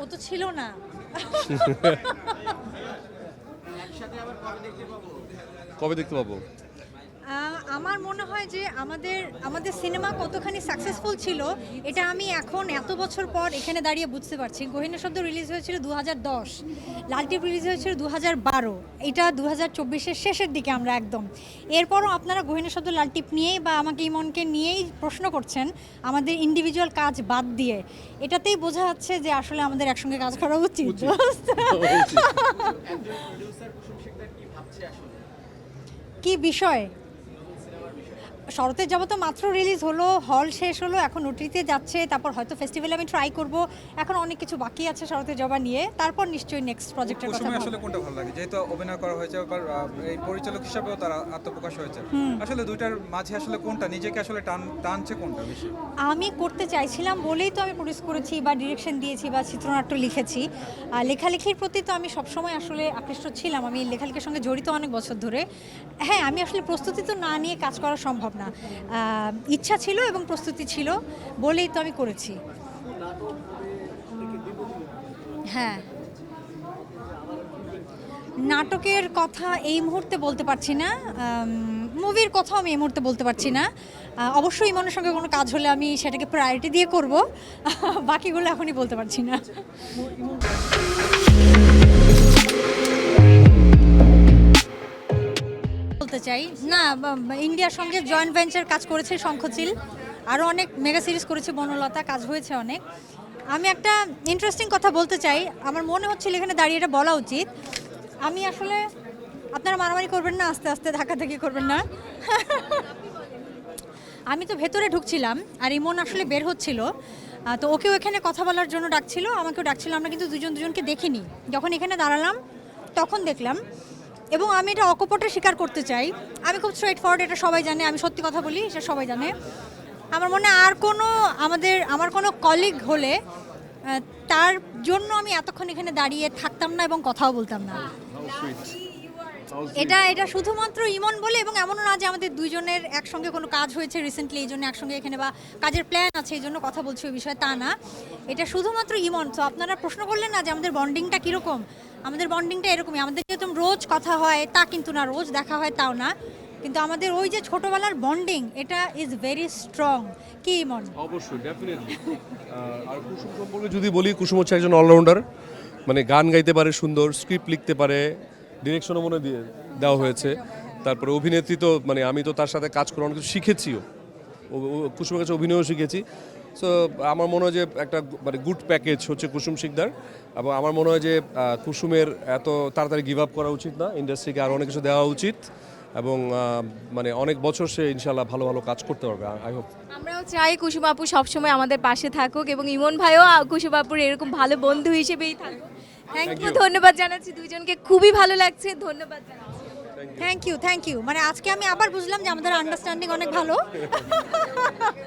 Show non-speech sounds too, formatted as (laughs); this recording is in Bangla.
ও তো ছিল না। কবে দেখতে পাবো? আমার মনে হয় যে আমাদের আমাদের সিনেমা কতখানি সাকসেসফুল ছিল এটা আমি এখন এত বছর পর এখানে দাঁড়িয়ে বুঝতে পারছি। গহিনা শব্দ রিলিজ হয়েছিল দু হাজার দশ লালটিপ রিলিজ হয়েছিল দু হাজার বারো। এটা দু হাজার চব্বিশের শেষের দিকে আমরা একদম। এরপরও আপনারা গহিনা শব্দ লালটিপ নিয়েই বা আমাকে ইমনকে নিয়েই প্রশ্ন করছেন আমাদের ইন্ডিভিজুয়াল কাজ বাদ দিয়ে। এটাতেই বোঝা যাচ্ছে যে আসলে আমাদের একসঙ্গে কাজ করা উচিত। (laughs) কি বিষয়? শরতের জগৎ তো মাত্র রিলিজ হলো হল শেষ হলো এখন ওটিতে যাচ্ছে তারপর হয়তো ফেস্টিভ্যালে আমি ট্রাই করব। এখন অনেক কিছু বাকি আছে শরতের জবা নিয়ে তারপর নিশ্চয়ই নেক্সট প্রজেক্টের কথা আসলে কোনটা ভালো লাগে? যেহেতু অভিনয় করা হয়েছে আবার এই পরিচালক হিসাবেও তারা আত্মপ্রকাশ হয়েছে। আসলে দুইটার মাঝে আসলে কোনটা? নিজেকে আসলে টান টানছে কোনটা বেশি? আমি করতে চাইছিলাম বলেই তো আমি প্রডিউস করেছি বা ডিরেকশন দিয়েছি বা চিত্রনাট্য লিখেছি। আর লেখালেখির প্রতি তো আমি সবসময় আসলে আকৃষ্ট ছিলাম। আমি লেখালেখির সঙ্গে জড়িত অনেক বছর ধরে। হ্যাঁ আমি আসলে প্রস্তুতি তো না নিয়ে কাজ করা সম্ভব না। ইচ্ছা ছিল এবং প্রস্তুতি ছিল বলেই তো আমি করেছি। হ্যাঁ। নাটকের কথা এই মুহূর্তে বলতে পারছি না মুভির কথাও আমি এই মুহূর্তে বলতে পারছি না। অবশ্যই ইমনের সঙ্গে কোনো কাজ হলে আমি সেটাকে প্রায়োরিটি দিয়ে করব, বাকিগুলো এখনই বলতে পারছি না। চাই। না ইন্ডিয়ার সঙ্গে জয়েন্ট ভেঞ্চার কাজ করেছে শঙ্খচিল। আরও অনেক মেগা সিরিজ করেছে বনলতা, কাজ হয়েছে অনেক। আমি একটা ইন্টারেস্টিং কথা বলতে চাই। আমার মনে হচ্ছিল এখানে দাঁড়িয়ে এটা বলা উচিত। আমি আসলে, আপনারা মারামারি করবেন না, আস্তে আস্তে ধাক্কাধাক্কি করবেন না। আমি তো ভেতরে ঢুকছিলাম, আর ইমন আসলে বের হচ্ছিল। তো ওকেও এখানে কথা বলার জন্য ডাকছিল, আমাকেও ডাকছিল, আমরা কিন্তু দুজন দুজনকে দেখিনি। যখন এখানে দাঁড়ালাম, তখন দেখলাম এবং আমি এটা অকপটে স্বীকার করতে চাই। আমি খুব স্ট্রেট ফরওয়ার্ড এটা সবাই জানে, আমি সত্যি কথা বলি সেটা সবাই জানে। আমার মনে আর কোনো আমাদের, আমার কোনো কলিগ হলে তার জন্য আমি এতক্ষণ এখানে দাঁড়িয়ে থাকতাম না এবং কথাও বলতাম না। এটা এটা শুধুমাত্র ইমন বলে এবং এমনও না যে আমাদের দুইজনের একসঙ্গে কোনো কাজ হয়েছে রিসেন্টলি এই জন্য একসঙ্গে এখানে বা কাজের প্ল্যান আছে, এই জন্য কথা বলছি ওই বিষয়ে, তা না। এটা শুধুমাত্র ইমন, তো আপনারা প্রশ্ন করলেন না যে আমাদের বন্ডিংটা কীরকম? আমাদের বন্ডিংটা এরকমই। আমাদের যেহেতু রোজ কথা হয়, তা কিন্তু না। রোজ দেখা হয়, তাও না। কিন্তু আমাদের ওই যে ছোটবেলার বন্ডিং, এটা ইজ ভেরি স্ট্রং কি ইমন অবশ্যই ডেফিনেটলি আর কুসুম সম্পর্কে যদি বলি, কুসুম হচ্ছে একজন অলরাউন্ডার মানে গান গাইতে পারে সুন্দর স্ক্রিপ্ট লিখতে পারে ডিরেকশনও মনে দিয়ে দেওয়া হয়েছে। তারপরে অভিনেত্রী তো মানে আমি তো তার সাথে কাজ করে অনেক কিছু শিখেছিও। কুসুমের কাছে অভিনয়ও শিখেছি। সো আমার মনে হয় যে একটা মানে গুড প্যাকেজ হচ্ছে কুসুম শিকদার এবং আমার মনে হয় যে কুসুমের এত তাড়াতাড়ি গিভ আপ করা উচিত না ইন্ডাস্ট্রিকে আরও অনেক কিছু দেওয়া উচিত এবং মানে অনেক বছর সে ইনশাল্লাহ ভালো ভালো কাজ করতে পারবে আই হোপ আমরাও চাই কুসুম আপু সবসময় আমাদের পাশে থাকুক এবং ইমন ভাইও কুসুম আপুর এরকম ভালো বন্ধু হিসেবেই থাকুক। থ্যাংক ইউ ধন্যবাদ জানাচ্ছি দুইজনকে খুবই ভালো লাগছে ধন্যবাদ জানাচ্ছি। থ্যাংক ইউ থ্যাংক ইউ মানে আজকে আমি আবার বুঝলাম যে আমাদের আন্ডারস্ট্যান্ডিং অনেক ভালো। (laughs)